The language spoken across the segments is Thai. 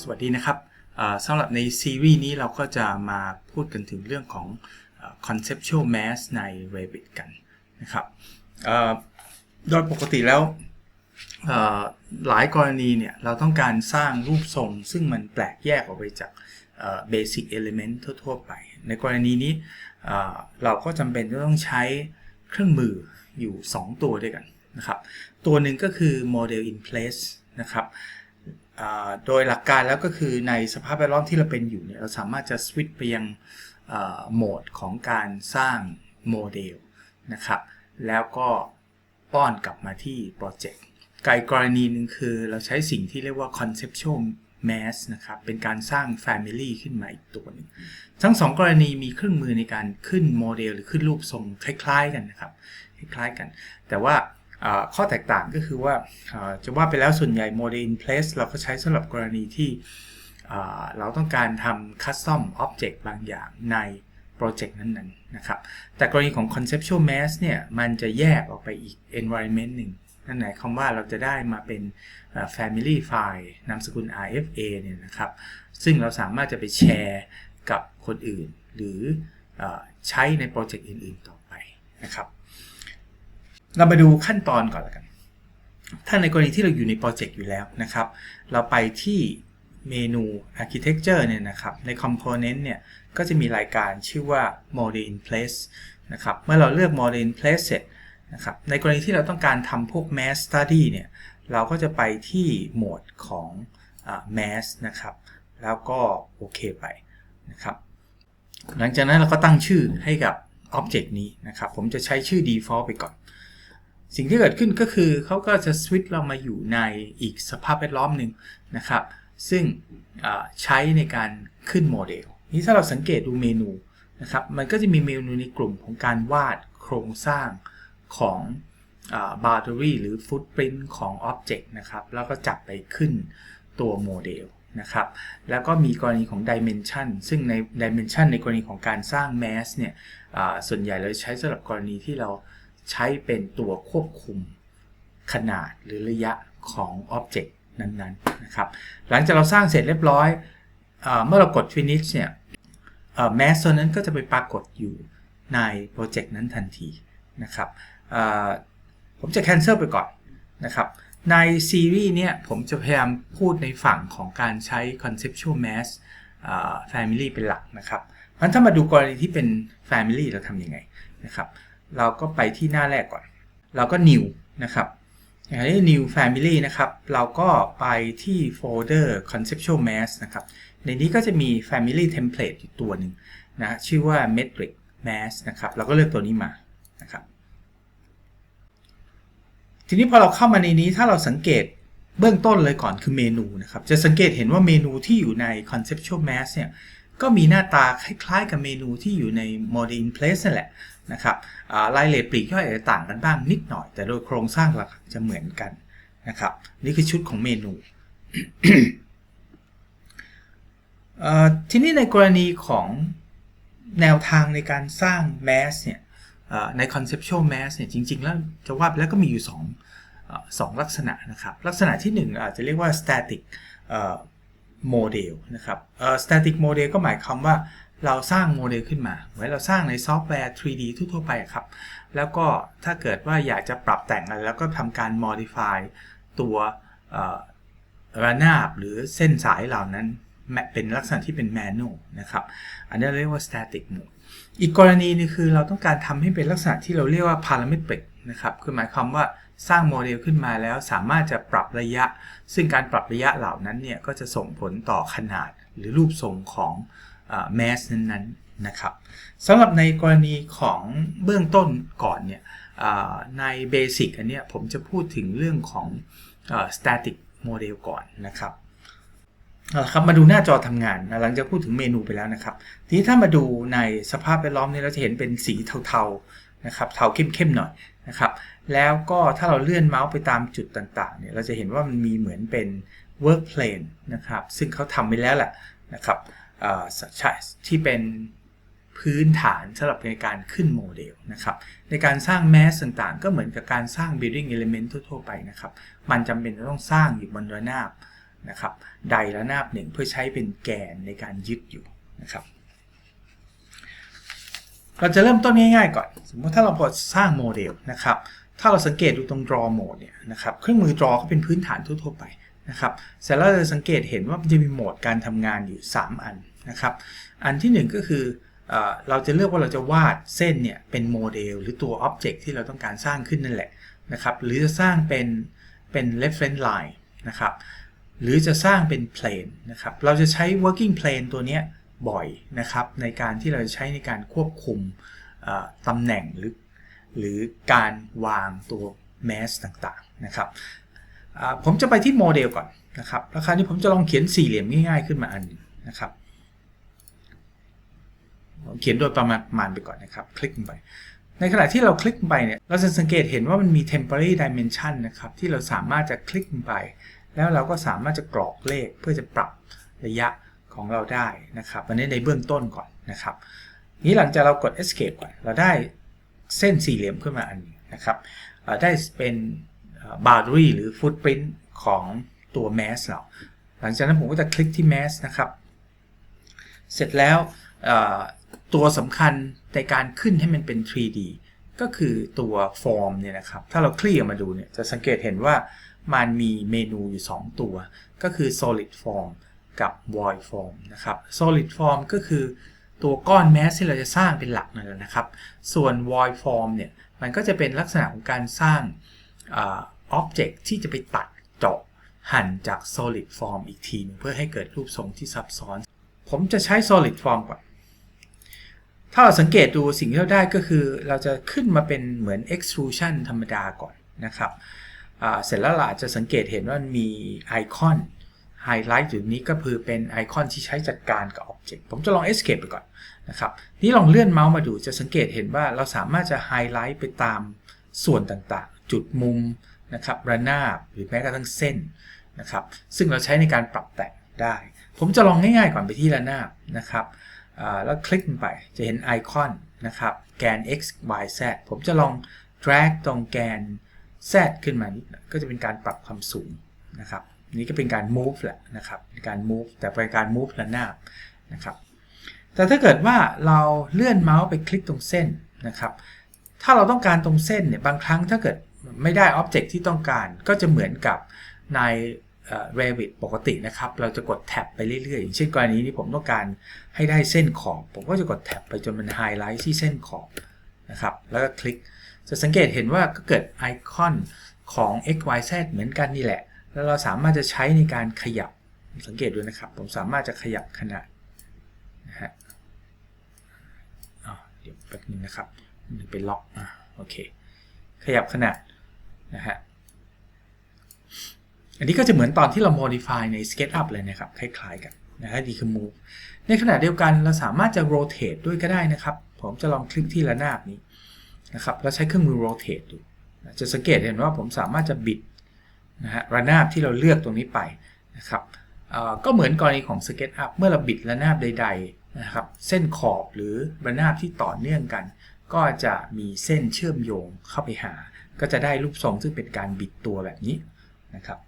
สวัสดีนะครับสำหรับในซีรีส์นี้เราก็จะมาพูดกันถึงเรื่องของ conceptual mass ใน Revit กันนะครับโดยปกติแล้วหลายกรณีเนี่ยเราต้องการสร้างรูปทรงซึ่งมันแปลกแยกออกไปจาก basic element ทั่วๆไป ในกรณีนี้เราก็จำเป็นจะต้องใช้เครื่องมืออยู่ 2 ตัวด้วยกันนะครับ ตัวหนึ่งก็คือ model in place นะครับ โดยหลักการแล้วก็คือในสภาพแวดล้อมที่เราเป็นอยู่เนี่ยเราสามารถจะสวิตไปยังโหมดของการสร้างโมเดลนะครับ แล้วก็ป้อนกลับมาที่โปรเจกต์ไกลกรณีหนึ่งคือเราใช้สิ่งที่เรียกว่า conceptual mass นะครับ เป็นการสร้าง family ขึ้นมาอีกตัวหนึ่งทั้งสองกรณีมีเครื่องมือในการขึ้นโมเดล หรือขึ้นรูปทรงคล้ายๆกันนะครับ คล้ายๆกัน แต่ว่า ข้อแตกต่างก็คือว่าจะว่าไปแล้วส่วนใหญ่ Model in place เราก็ใช้สำหรับกรณีที่เราต้องการทำ custom object บางอย่างในโปรเจกต์นั้นๆนนะครับ แต่กรณีของ conceptual mass เนี่ยมันจะแยกออกไปอีก environment หนึ่งนั่นหมายความว่าเราจะได้มาเป็น family file นามสกุล RFA เนี่ยนะครับ ซึ่งเราสามารถจะไปแชร์กับคนอื่น หรืออใช้ในโปรเจกต์อื่นๆต่อไปนะครับ เรามาดูขั้นตอนก่อนละกัน ถ้าในกรณีที่เราอยู่ในโปรเจกต์อยู่แล้วนะครับ เราไปที่เมนู Architecture เนี่ยนะครับ ใน Component เนี่ย ก็จะมีรายการชื่อว่า Model in Place นะครับ เมื่อเราเลือก Model in Place เสร็จนะครับ ในกรณีที่เราต้องการทำพวก Mass Study เนี่ย เราก็จะไปที่โหมดของอ Mass นะครับ แล้วก็โอเคไปนะครับ หลังจากนั้นเราก็ตั้งชื่อให้กับ Object นี้นะครับ ผมจะใช้ชื่อ Default ไปก่อน สิ่งที่เกิดขึ้นก็คือเขาก็จะสวิตช์เรามาอยู่ในอีกสภาพแวดล้อมหนึ่งนะครับ ซึ่งใช้ในการขึ้นโมเดล นี้ถ้าเราสังเกตดูเมนูนะครับ มันก็จะมีเมนูในกลุ่มของการวาดโครงสร้างของบาร์ r y หรือ Footprint ของ Object นะครับ แล้วก็จับไปขึ้นตัวโมเดลนะครับ แล้วก็มีกรณีของ Dimension ซึ่งใน Dimension ในกรณีของการสร้าง Mass เนี่ยส่วนใหญ่เราใช้สำหรับกรณีที่เรา ใช้เป็นตัวควบคุมขนาดหรือระยะของ Object นั้นๆนะครับหลังจากเราสร้างเสร็จเรียบร้อยเอเมื่อเรากด finish เนี่ยแมสตัวนั้นก็จะไปปรากฏอยู่ในโปรเจกต์นั้นทันทีนะครับผมจะ cancel ไปก่อนนะครับในซีรีส์เนี่ยผมจะพยายามพูดในฝั่งของการใช้ conceptual mass family เป็นหลักนะครับงั้นถ้ามาดูกรณีที่เป็น family เราทำยังไงนะครับ เราก็ไปที่หน้าแรกก่อน เราก็ new นะครับอย่างนี้ new family นะครับ เราก็ไปที่โฟลเดอร์ conceptual mass นะครับ ในนี้ก็จะมี family template อยู่ตัวหนึ่งนะชื่อว่า metric mass นะครับ เราก็เลือกตัวนี้มานะครับ ทีนี้พอเราเข้ามาในนี้ถ้าเราสังเกตเบื้องต้นเลยก่อนคือเมนูนะครับ จะสังเกตเห็นว่าเมนูที่อยู่ใน conceptual mass เนี่ย ก็มีหน้าตาคล้ายๆกับเมนูที่อยู่ใน m o d e in place นั่นแหละนะครับรายละเอียดปลีกย่อยอาจจะต่างกันบ้างนิดหน่อย แต่โดยโครงสร้างหลักจะเหมือนกันนะครับ นี่คือชุดของเมนู ทีนี้ในกรณีของแนวทางในการสร้าง mass เนี่ยใน conceptual mass เนี่ยจริง ๆ แล้วจะว่าไปแล้วก็มีอยู่2สองลักษณะนะครับ ลักษณะที่ 1 อาจจะเรียกว่า static model นะครับเอ่อ static model ก็หมายความว่าเราสร้างโมเดลขึ้นมา เหมือนเราสร้างในซอฟต์แวร์ 3D ทั่วๆไปครับ แล้วก็ถ้าเกิดว่าอยากจะปรับแต่งอะไรแล้วก็ทำการ modify ตัวระนาบหรือเส้นสายเหล่านั้นเป็นลักษณะที่เป็น manual นะครับ อันนี้เรียกว่า static mode อีกกรณีนึงคือเราต้องการทำให้เป็นลักษณะที่เราเรียกว่า parametric นะครับ คือหมายความว่า สร้างโมเดลขึ้นมาแล้วสามารถจะปรับระยะ ซึ่งการปรับระยะเหล่านั้นเนี่ยก็จะส่งผลต่อขนาดหรือรูปทรงของแมสนั้นๆนะครับสำหรับในกรณีของเบื้องต้นก่อนเนี่ยในเบสิกอันเนี้ยผมจะพูดถึงเรื่องของ static model ก่อนนะครับ ครับมาดูหน้าจอทำงานหลังจากพูดถึงเมนูไปแล้วนะครับ ทีนี้ถ้ามาดูในสภาพแวดล้อมนี้เราจะเห็นเป็นสีเทาๆนะครับเทาเข้มๆหน่อยนะครับ แล้วก็ถ้าเราเลื่อนเมาส์ไปตามจุดต่างๆเนี่ยเราจะเห็นว่ามันมีเหมือนเป็น work plane นะครับ ซึ่งเขาทำไปแล้วแหละนะครับที่เป็นพื้นฐานสำหรับในการขึ้นโมเดลนะครับ ในการสร้างแมสต่างๆ ก็เหมือนกับการสร้าง building element ทั่วๆไปนะครับ มันจำเป็นจะต้องสร้างอยู่บนระนาบ นะครับใดระนาบหนึ่งเพื่อใช้เป็นแกนในการยึดอยู่นะครับเราจะเริ่มต้นง่ายๆก่อน สมมติถ้าเราพอสร้างโมเดลนะครับถ้าเราสังเกตดูตรง draw mode เนี่ยนะครับเครื่องมือ draw ก็เป็นพื้นฐานทั่วๆไปนะครับเสร็จแล้วเราจะสังเกตเห็นว่ามันจะมีโหมดการทำงานอยู่ 3 อันนะครับอันที่ 1 ก็คือเอเราจะเลือกว่าเราจะวาดเส้นเนี่ยเป็นโมเดล หรือตัว Object ที่เราต้องการสร้างขึ้นนั่นแหละนะครับหรือจะสร้างเป็นเป็น reference line นะครับ หรือจะสร้างเป็น plane นะครับ เราจะใช้ working plane ตัวนี้บ่อยนะครับ ในการที่เราจะใช้ในการควบคุมตำแหน่งหรือหรือการวางตัว mass ต่างๆนะครับผมจะไปที่โมเดลก่อนนะครับแล้วคราวนี้ผมจะลองเขียนสี่เหลี่ยมง่ายๆขึ้นมาอันหนึงนะครับเขียนโดยประมาณไปก่อนนะครับ คลิกลงไป ในขณะที่เราคลิกลงไปเนี่ย เราจะสังเกตเห็นว่ามันมี temporary dimension นะครับ ที่เราสามารถจะคลิกลงไป แล้วเราก็สามารถจะกรอกเลขเพื่อจะปรับระยะของเราได้นะครับอันนี้ในเบื้องต้นก่อนนะครับนี้หลังจากเรากด escape ก่อน เราได้เส้นสี่เหลี่ยมขึ้นมาอันนี้นะครับได้เป็น boundary หรือ footprint ของตัว mass เราหลังจากนั้นผมก็จะคลิกที่ mass นะครับ เสร็จแล้วตัวสำคัญในการขึ้นให้มันเป็น 3D ก็คือตัว form เนี่ยนะครับ ถ้าเราคลี่ออกมาดูเนี่ยจะสังเกตเห็นว่า มันมีเมนูอยู่ 2 ตัว ก็คือ solid form กับ void form นะครับ solid form ก็คือตัวก้อน mass ที่เราจะสร้างเป็นหลักนั่นแหละนะครับ ส่วน void form เนี่ย มันก็จะเป็นลักษณะของการสร้างอา object ที่จะไปตัดเจาะหั่นจาก solid form อีกทีหนึงเพื่อให้เกิดรูปทรงที่ซับซ้อน ผมจะใช้ solid form ก่อน ถ้าเราสังเกตดูสิ่งที่เราได้ก็คือเราจะขึ้นมาเป็นเหมือน extrusion ธรรมดาก่อนนะครับ เสร็จแล้วเราจะสังเกตเห็นว่ามีไอคอนไฮไลท์อยู่นี้ก็คือเป็นไอคอนที่ใช้จัดการกับ Object ผมจะลอง Escape ไปก่อนนะครับนี่ลองเลื่อนเมาส์มาดูจะสังเกตเห็นว่าเราสามารถจะไฮไลท์ไปตามส่วนต่างๆ จุดมุมนะครับระนาบหรือแม้กระทั่งเส้นนะครับซึ่งเราใช้ในการปรับแต่งได้ ผมจะลองง่ายๆก่อนไปที่ระนาบนะครับแล้วคลิกไปจะเห็นไอคอนนะครับแกน x y z ผมจะลอง drag ตรงแกน z ขึ้นมานิดก็จะเป็นการปรับความสูงนะครับนี่ก็เป็นการ move แหละนะครับการ move แต่เป็นการ move ระนาบนะครับแต่ถ้าเกิดว่าเราเลื่อนเมาส์ไปคลิกตรงเส้นนะครับ ถ้าเราต้องการตรงเส้นเนี่ยบางครั้งถ้าเกิดไม่ได้ Object ที่ต้องการก็จะเหมือนกับในเอ่อ Revit ปกตินะครับ เราจะกดแท็บไปเรื่อยๆ อย่างเช่นกรณีนี้ผมต้องการให้ได้เส้นขอบ ผมก็จะกดแท็บไปจนมันไฮไลท์ที่เส้นขอบนะครับ แล้วก็คลิก จะสังเกตเห็นว่าก็เกิดไอคอนของ x y z เหมือนกันนี่แหละ แล้วเราสามารถจะใช้ในการขยับ สังเกตดูนะครับ ผมสามารถจะขยับขนาดนะฮะอ๋อเดี๋ยวแป๊บนึงนะครับมันเป็นล็อกอะโอเค ขยับขนาดนะฮะ อันนี้ก็จะเหมือนตอนที่เรา modify ใน SketchUp เลยนะครับ คล้ายๆกันนะฮะนี่คือ move ในขณะเดียวกันเราสามารถจะ rotate ด้วยก็ได้นะครับ ผมจะลองคลิกที่ระนาบนี้ นะครับแล้วใช้เครื่องมือ rotate ดูจะสังเกตเห็นว่าผมสามารถจะบิดนะฮะระนาบที่เราเลือกตรงนี้ไปนะครับก็เหมือนกรณีของ SketchUp เมื่อเราบิดระนาบใดๆนะครับเส้นขอบหรือระนาบที่ต่อเนื่องกัน ก็จะมีเส้นเชื่อมโยงเข้าไปหา ก็จะได้รูปทรงซึ่งเป็นการบิดตัวแบบนี้นะครับ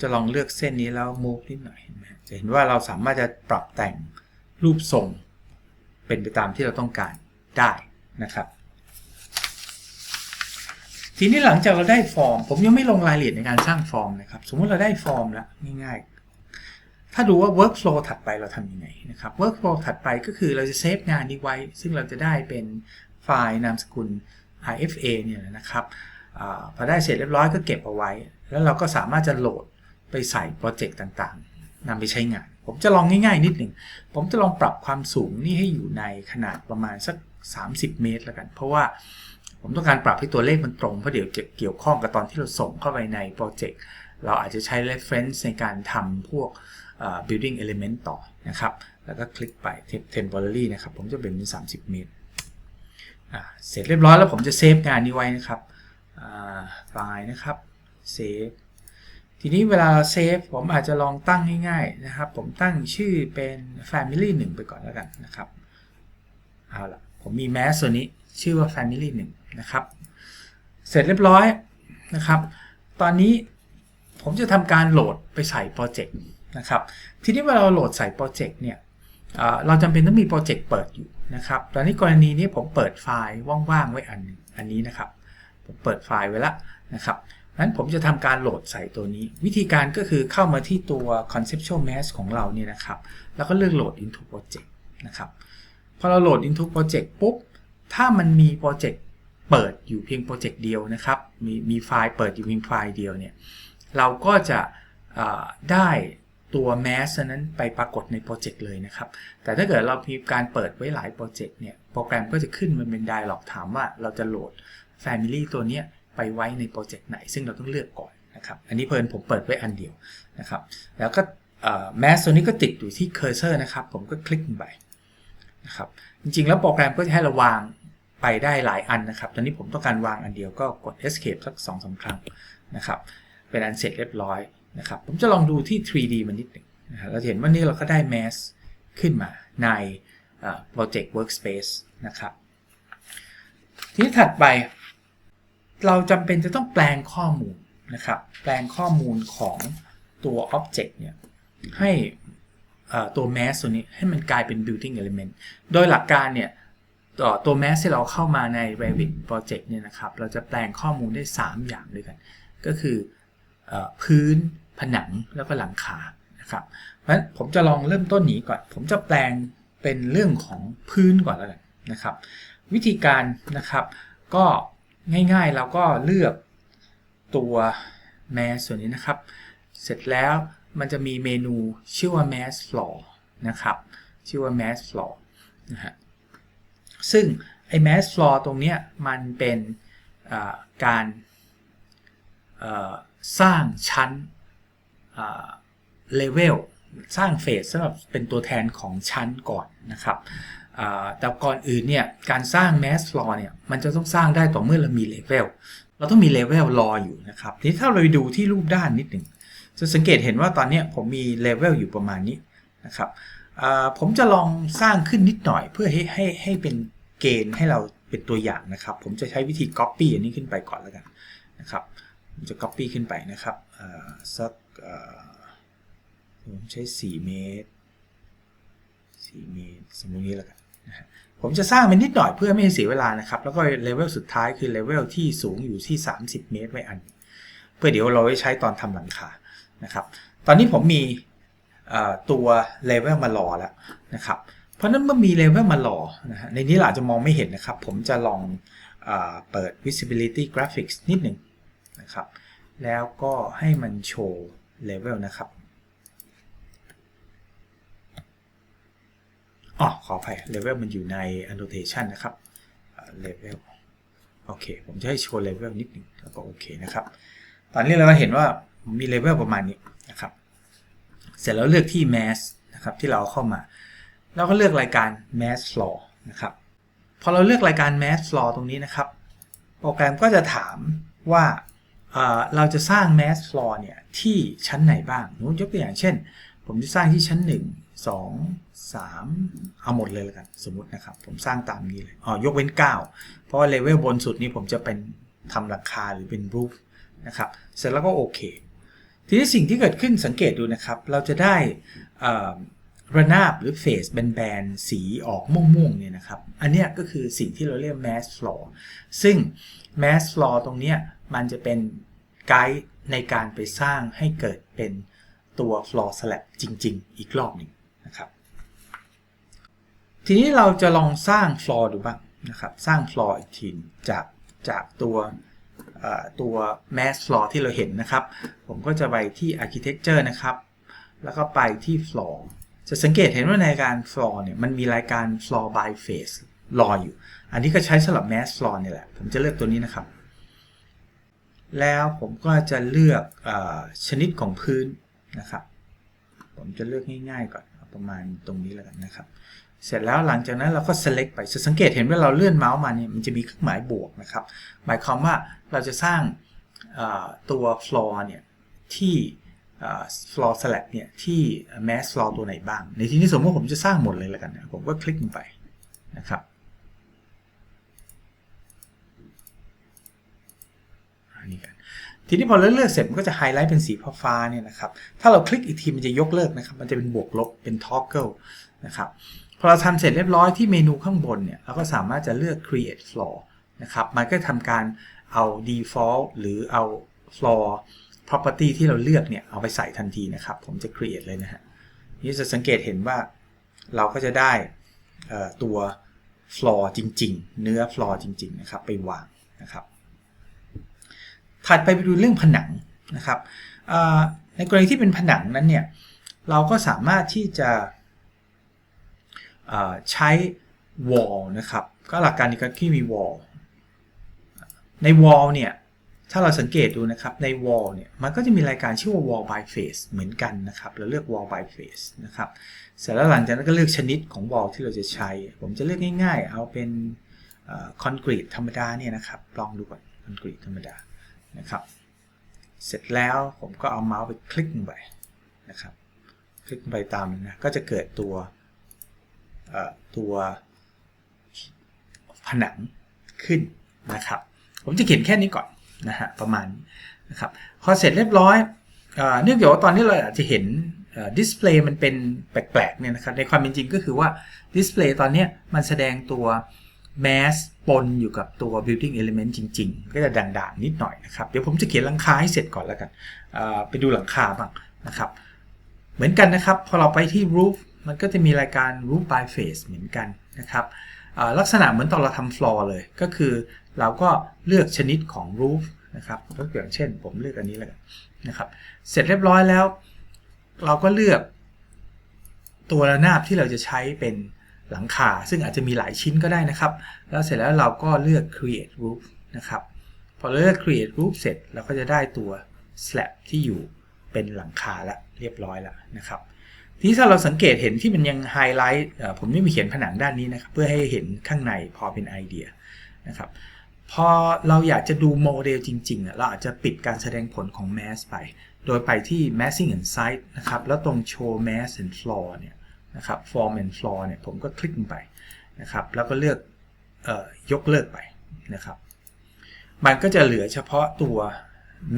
จะลองเลือกเส้นนี้แล้ว move นิดหน่อยจะเห็นว่าเราสามารถจะปรับแต่งรูปทรง เป็นไปตามที่เราต้องการได้นะครับ ทีนี้หลังจากเราได้ฟอร์ม ผมยังไม่ลงรายละเอียดในการสร้างฟอร์มนะครับ สมมติเราได้ฟอร์มแล้วง่ายๆ ถ้าดูว่า workflow ถัดไปเราทำยังไงนะครับ workflow ถัดไปก็คือเราจะเซฟงานนี้ไว้ ซึ่งเราจะได้เป็นไฟล์นามสกุล RFA เนี่ยนะครับอพอได้เสร็จเรียบร้อยก็เก็บเอาไว้ แล้วเราก็สามารถจะโหลดไปใส่โปรเจกต์ต่างๆนำไปใช้งาน ผมจะลองง่ายๆนิดหนึ่ง ผมจะลองปรับความสูงนี่ให้อยู่ในขนาดประมาณสัก 30 เมตรแล้วกัน เพราะว่าผมต้องการปรับให้ตัวเลขมันตรง เพราะเดี๋ยวจะเกี่ยวข้องกับตอนที่เราส่งเข้าไปในโปรเจกต์เราอาจจะใช้ reference ในการทำพวก building element ต่อนะครับ แล้วก็คลิกไป temporary นะครับ ผมจะเป็น30 เมตร เสร็จเรียบร้อยแล้วผมจะเซฟงานนี้ไว้นะครับไฟล์นะครับ เซฟ ทีนี้เวลาเซฟผมอาจจะลองตั้งง่ายๆนะครับ ผมตั้งชื่อเป็น family 1 ไปก่อนแล้วกันนะครับเอาละผมมี mass ตัวนี้ชื่อว่า family 1 นะครับ เสร็จเรียบร้อยนะครับ ตอนนี้ผมจะทำการโหลดไปใส่โปรเจกต์นะครับ ทีนี้เวลาเราโหลดใส่โปรเจกต์เนี่ยเราจำเป็นต้องมีโปรเจกต์เปิดอยู่นะครับ ตอนนี้กรณีนี้ผมเปิดไฟล์ว่างๆไว้อันหนึ่งอันนี้นะครับ ผมเปิดไฟล์ไว้แล้วนะครับ นั้นผมจะทำการโหลดใส่ตัวนี้ วิธีการก็คือเข้ามาที่ตัว conceptual mass ของเราเนี่ยนะครับ แล้วก็เลือกโหลด into project นะครับพอเราโหลด into project ปุ๊บ ถ้ามันมีโปรเจกต์เปิดอยู่เพียงโปรเจกต์เดียวนะครับ มีมีไฟล์เปิดอยู่เพียงไฟล์เดียวเนี่ย เราก็จะได้ตัว mass นั้นไปปรากฏในโปรเจกต์เลยนะครับ แต่ถ้าเกิดเรามีการเปิดไว้หลายโปรเจกต์เนี่ย โปรแกรมก็จะขึ้นมันเป็น dialog ถามว่าเราจะโหลด family ตัวเนี้ย ไปไว้ในโปรเจกต์ไหน ซึ่งเราต้องเลือกก่อนนะครับ อันนี้เพลินผมเปิดไว้อันเดียวนะครับ แล้วก็แมสตัวนี้ก็ติดอยู่ที่เคอร์เซอร์นะครับ ผมก็คลิกไปนะครับจริง ๆ แล้วโปรแกรมก็จะให้เราวางไปได้หลายอันนะครับ ตอนนี้ผมต้องการวางอันเดียวก็กด escape สัก2อสครั้งนะครับ เป็นอันเสร็จเรียบร้อยนะครับ ผมจะลองดูที่ 3D มันนิดหนึ่งนะครับเราเห็นว่านี่เราก็ได้ mass ขึ้นมาใน project workspace นะครับ ทีนี้ถัดไป เราจำเป็นจะต้องแปลงข้อมูลนะครับ แปลงข้อมูลของตัว object เนี่ยให้ตัว mass ตัวนี้ให้มันกลายเป็น building element โดยหลักการเนี่ยตัวตัว mass ที่เราเข้ามาใน Revit project เนี่ยนะครับ เราจะแปลงข้อมูลได้ 3 อย่างด้วยกัน ก็คืออพื้นผนังแล้วก็หลังคานะครับเพราะฉะนั้นผมจะลองเริ่มต้นนี้ก่อน ผมจะแปลงเป็นเรื่องของพื้นก่อนแล้วกันนะครับ วิธีการนะครับก็ ง่ายๆ เราก็เลือกตัว mass ส่วนนี้นะครับ เสร็จแล้วมันจะมีเมนูชื่อว่า mass floor นะครับ ชื่อว่า mass floor นะฮะ ซึ่งไอ้ mass floor ตรงเนี้ยมันเป็นการสร้างชั้นเลเวลสร้างเฟสสำหรับเป็นตัวแทนของชั้นก่อนนะครับ แต่ก่อนอื่นเนี่ยการสร้าง mass floor เนี่ยมันจะต้องสร้างได้ต่อเมื่อเรามีเลเวลเราต้องมีเลเวลรออยู่นะครับทีนี้ถ้าเราไปดูที่รูปด้านนิดหนึ่งจะสังเกตเห็นว่าตอนนี้ผมมีเลเวลอยู่ประมาณนี้นะครับผมจะลองสร้างขึ้นนิดหน่อยเพื่อให้ให้ให้เป็นเกณฑ์ให้เราเป็นตัวอย่างนะครับ ผมจะใช้วิธี copy อันนี้ขึ้นไปก่อนแล้วกันนะครับผมจะ copy ขึ้นไปนะครับสักผมใช้ 4 เมตร 4 เมตร สมมตินี้แล้วกัน ผมจะสร้างมันนิดหน่อยเพื่อไม่ให้เสียเวลานะครับ แล้วก็เลเวลสุดท้ายคือเลเวลที่สูงอยู่ที่ 30 เมตรไว้อัน เพื่อเดี๋ยวเราไว้ใช้ตอนทำหลังคานะครับ ตอนนี้ผมมีตัวเลเวลมารอแล้วนะครับ เพราะนั้นเมื่อมีเลเวลมารอนะฮะในนี้อาจจะมองไม่เห็นนะครับ ผมจะลองอเปิด visibility graphics นิดหนึ่งนะครับ แล้วก็ให้มันโชว์เลเวลนะครับ อ๋อขออภัยเลเวลมันอยู่ใน annotation นะครับเลเวลโอเค ผมจะให้โชว์เลเวลนิดหนึ่งแล้วก็โอเคนะครับ ตอนนี้เราก็เห็นว่ามีเลเวลประมาณนี้นะครับ เสร็จแล้วเลือกที่ mass นะครับที่เราเข้ามาเราก็เลือกรายการ mass floor นะครับ พอเราเลือกรายการ mass floor ตรงนี้นะครับ โปรแกรมก็จะถามว่าเราจะสร้าง mass floor เนี่ยที่ชั้นไหนบ้างนู้นยกตัวอย่างเช่น ผมจะสร้างที่ชั้น 1 2 3 เอาหมดเลยล้วกัน สมมตินะครับ ผมสร้างตามนี้เลยอ๋อยกเว้น 9 เพราะว่าเลเวลบนสุดนี้ผมจะเป็นทำหลังคาหรือเป็นรูฟนะครับ เสร็จแล้วก็โอเค ทีนี้สิ่งที่เกิดขึ้นสังเกตดูนะครับ เราจะได้ระนาบหรือเฟสแบนๆสีออกม่วงๆเนี่ยนะครับ อันนี้ก็คือสิ่งที่เราเรียก mass floor ซึ่ง mass floor ตรงนี้มันจะเป็นไกด์ในการไปสร้างให้เกิดเป็นตัว floor slab จริง ๆ อีกรอบหนึ่ง ทีนี้เราจะลองสร้าง floor ดูบ้างนะครับ สร้าง floor อีกทีจากจากตัวตัว mass floor ที่เราเห็นนะครับ ผมก็จะไปที่ architecture นะครับ แล้วก็ไปที่ floor จะสังเกตเห็นว่าในการ floor เนี่ยมันมีรายการ floor by face รออยู่ อันนี้ก็ใช้สำหรับ mass floor นี่แหละ ผมจะเลือกตัวนี้นะครับ แล้วผมก็จะเลือกอชนิดของพื้นนะครับ ผมจะเลือกง่ายๆก่อน ประมาณตรงนี้แล้วกันนะครับ เสร็จแล้วหลังจากนั้นเราก็ select ไปจะสังเกตเห็นว่าเราเลื่อนเมาส์มาเนี่ยมันจะมีเครื่องหมายบวกนะครับ หมายความว่าเราจะสร้างตัว floor เนี่ยที่ floor slab เนี่ยที่ mass floor ตัวไหนบ้าง ในที่นี้สมมติผมจะสร้างหมดเลยแล้วกันนะผมก็คลิกลงไปนะครับอันนี้กัน ทีนี้พอเลือกเสร็จมันก็จะไฮไลท์เป็นสีฟ้าเนี่ยนะครับถ้าเราคลิกอีกทีมันจะยกเลิกนะครับมันจะเป็นบวกลบเป็น toggle นะครับพอเราทำเสร็จเรียบร้อยที่เมนูข้างบนเนี่ยเราก็สามารถจะเลือก create floor นะครับมันก็ทำการเอา default หรือเอา floor property ที่เราเลือกเนี่ยเอาไปใส่ทันทีนะครับ ผมจะ create เลยนะฮะนี่จะสังเกตเห็นว่าเราก็จะได้ตัว floor จริง ๆ เนื้อ floor จริง ๆ นะครับ ไปวางนะครับ ถัดไปไปดูเรื่องผนังนะครับในกรณีที่เป็นผนังนั้นเนี่ยเราก็สามารถที่จะใช้ wall นะครับ ก็หลักการในการที่มี wall ใน wall เนี่ยถ้าเราสังเกตดูนะครับใน wall เนี่ยมันก็จะมีรายการชื่อว่า wall by face เหมือนกันนะครับ เราเลือก wall by face นะครับเสร็จแล้วหลังจากนั้นก็เลือกชนิดของ wall ที่เราจะใช้ ผมจะเลือกง่ายๆ เอาเป็นคอนกรีตธรรมดาเนี่ยนะครับลองดูก่อนคอนกรีตธรรมดา นะครับ เสร็จแล้วผมก็เอาเมาส์ไปคลิกไปนะครับ คลิกไปตามนะก็จะเกิดตัวตัวผนังขึ้นนะครับ ผมจะเขียนแค่นี้ก่อนนะฮะประมาณนะครับพอเสร็จเรียบร้อยเนื่องจากว่าตอนนี้เราอาจจะเห็นดิสเพลย์มันเป็นแปลกๆเนี่ยนะครับในความเป็นจริงก็คือว่าดิสเพลย์ตอนนี้มันแสดงตัว mass ปนอยู่กับตัว building element จริง ๆ ก็จะด่างๆ นิดหน่อยนะครับ เดี๋ยวผมจะเขียนหลังคาให้เสร็จก่อนแล้วกันไปดูหลังคาบ้างนะครับ เหมือนกันนะครับ พอเราไปที่ roof มันก็จะมีรายการ roof by face เหมือนกันนะครับลักษณะเหมือนตอนเราทำ floor เลย ก็คือเราก็เลือกชนิดของ roof นะครับก็อย่างเช่น ผมเลือกอันนี้เลยนะครับ เสร็จเรียบร้อยแล้ว เราก็เลือกตัวระนาบที่เราจะใช้เป็น หลังคา ซึ่งอาจจะมีหลายชิ้นก็ได้นะครับ แล้วเสร็จแล้วเราก็เลือก create roof นะครับ พอเลือก create roof เสร็จเราก็จะได้ตัว slab ที่อยู่เป็นหลังคาละเรียบร้อยแล้วนะครับทีนี้ถ้าเราสังเกตเห็นที่มันยังไฮไลท์ผมไม่มีเขียนผนังด้านนี้นะครับ เพื่อให้เห็นข้างในพอเป็นไอเดียนะครับพอเราอยากจะดูโมเดลจริงๆ เราอาจจะปิดการแสดงผลของ mass ไป โดยไปที่ massing and size นะครับ แล้วตรง show mass and floor เนี่ย นะครับ form and floor เนี่ยผมก็คลิกลงไปนะครับ แล้วก็เลือกออยกเลิกไปนะครับ มันก็จะเหลือเฉพาะตัว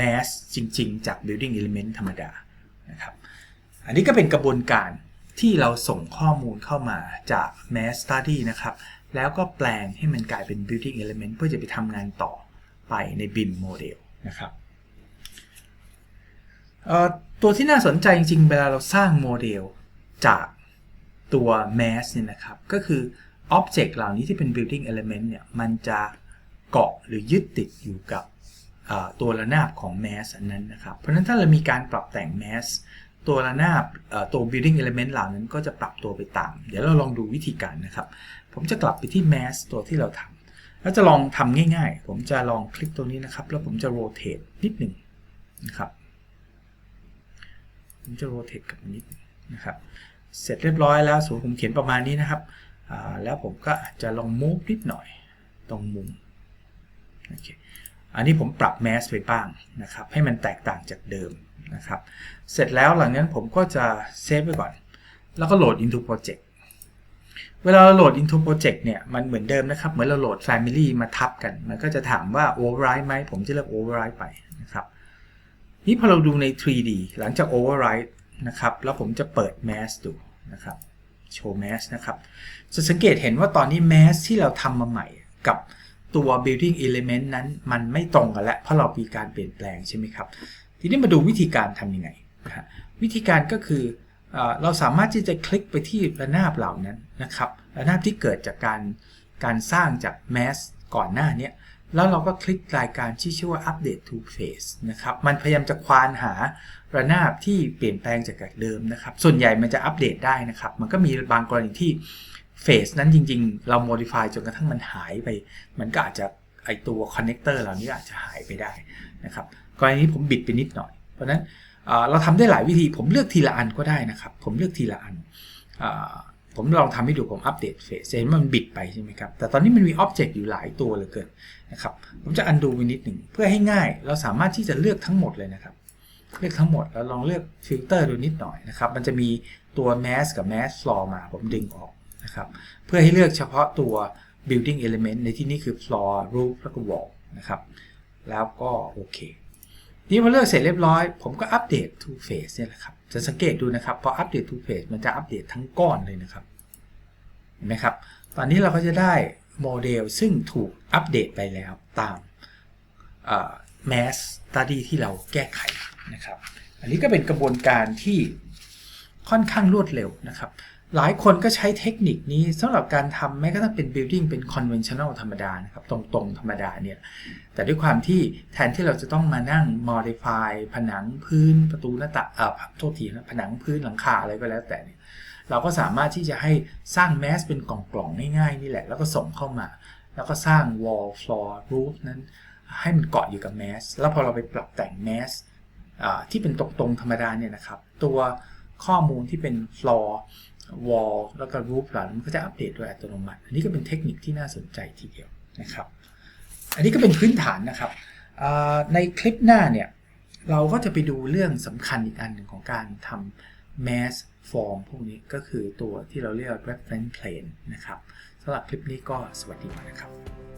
mass จริง ๆ จาก building element ธรรมดานะครับ อันนี้ก็เป็นกระบวนการที่เราส่งข้อมูลเข้ามาจาก mass study นะครับ แล้วก็แปลงให้มันกลายเป็น building element เพื่อจะไปทำงานต่อไปใน BIM model นะครับตัวที่น่าสนใจจริงๆ เวลาเราสร้างโมเดลจาก ตัว mass เนี่ยนะครับ ก็คือ object เหล่านี้ที่เป็น building element เนี่ย มันจะเกาะหรือยึดติดอยู่กับตัวระนาบของ mass อันนั้นนะครับ เพราะฉะนั้นถ้าเรามีการปรับแต่ง mass ตัวระนาบตัว building element เหล่านั้นก็จะปรับตัวไปตาม เดี๋ยวเราลองดูวิธีการนะครับ ผมจะกลับไปที่ mass ตัวที่เราทำแล้วจะลองทำง่ายๆ ผมจะลองคลิกตรงนี้นะครับ แล้วผมจะ rotate นิดหนึ่งนะครับ ผมจะ rotate กับนิดนะครับ เสร็จเรียบร้อยแล้วสมมติผมเขียนประมาณนี้นะครับ แล้วผมก็อาจจะลอง move นิดหน่อยตรงมุมโอเคอันนี้ผมปรับ mass ไปบ้างนะครับ ให้มันแตกต่างจากเดิมนะครับ เสร็จแล้วหลังนั้นผมก็จะเซฟไปก่อน แล้วก็โหลด into project เวลาเราโหลด into project เนี่ย มันเหมือนเดิมนะครับ เหมือนเราโหลด family มาทับกัน มันก็จะถามว่า override ไหม ผมจะเลือก override ไปนะครับ นี่พอเราดูใน 3D หลังจาก override นะครับ แล้วผมจะเปิด mass ดูนะครับ show mass นะครับ จะสังเกตเห็นว่าตอนนี้ mass ที่เราทำมาใหม่กับตัว building element นั้นมันไม่ตรงกันแล้ว เพราะเรามีการเปลี่ยนแปลงใช่ไหมครับ ทีนี้มาดูวิธีการทำยังไงนะวิธีการก็คือเราสามารถที่จะคลิกไปที่ระนาบเหล่านั้นนะครับ ระนาบที่เกิดจากการการสร้างจาก mass ก่อนหน้านี้ แล้วเราก็คลิกรายการที่ชื่อว่า update to face นะครับ มันพยายามจะควานหาระนาบที่เปลี่ยนแปลงจากเดิมนะครับ ส่วนใหญ่มันจะอัปเดตได้นะครับ มันก็มีบางกรณีที่เฟสนั้นจริงๆ เรา modify จนกระทั่งมันหายไป มันก็อาจจะไอตัวคอนเนคเตอร์เหล่านี้อาจจะหายไปได้นะครับ กรณีนี้ผมบิดไปนิดหน่อย เพราะฉะนั้นเราทำได้หลายวิธี ผมเลือกทีละอันก็ได้นะครับ ผมเลือกทีละอัน ผมลองทำให้ดูผมอัปเดตเฟสเห็นมันบิดไปใช่ไหมครับ แต่ตอนนี้มันมีอ็อบเจกต์อยู่หลายตัวเหลือเกิน นะครับผมจะอันดูไปนิดหนึ่งเพื่อให้ง่าย เราสามารถที่จะเลือกทั้งหมดเลยนะครับ เลือกทั้งหมดแล้วลองเลือกฟิลเตอร์ดูนิดหน่อยนะครับ มันจะมีตัว mask กับ mask floor มาผมดึงออกนะครับ เพื่อให้เลือกเฉพาะตัว building element ในที่นี้คือ floor roof แล้วก็ wall นะครับ แล้วก็โอเคนี่พอเลือกเสร็จเรียบร้อย ผมก็อัปเดต two phase เนี่ยแหละครับ จะสังเกตดูนะครับ พออัปเดต two phase มันจะอัปเดตทั้งก้อนเลยนะครับ เห็นไหมครับ ตอนนี้เราก็จะได้ โมเดลซึ่งถูกอัปเดตไปแล้วตามแมสตัดดี้ที่เราแก้ไขนะครับ อันนี้ก็เป็นกระบวนการที่ค่อนข้างรวดเร็วนะครับ หลายคนก็ใช้เทคนิคนี้สำหรับการทำแม้กระทั่งเป็น building เป็น conventional ธรรมดานะครับ ตรงๆ ธรรมดาเนี่ย แต่ด้วยความที่แทนที่เราจะต้องมานั่ง modify ผนังพื้นประตูหน้าต่างเอ่อโทษทีนะผนังพื้นหลังคาอะไรก็แล้วแต่เนี่ยเราก็สามารถที่จะให้สร้างแมสเป็นกล่องๆง่ายๆ นี่แหละ แล้วก็ส่งเข้ามา แล้วก็สร้าง wall floor roof นั้นให้มันเกาะอยู่กับแมสแล้วพอเราไปปรับแต่งแมสที่เป็นตรงๆธรรมดาเนี่ยนะครับ ตัวข้อมูลที่เป็น floor วอลแล้วก็รูปหล่านั้นมันก็จะอัปเดตโดยอัตโนมัติ อันนี้ก็เป็นเทคนิคที่น่าสนใจทีเดียวนะครับ อันนี้ก็เป็นพื้นฐานนะครับในคลิปหน้าเนี่ย เราก็จะไปดูเรื่องสำคัญอีกอันหนึ่งของการทำ mass form พวกนี้ก็คือตัวที่เราเรียก reference plane นะครับสำหรับคลิปนี้ก็สวัสดีนะครับ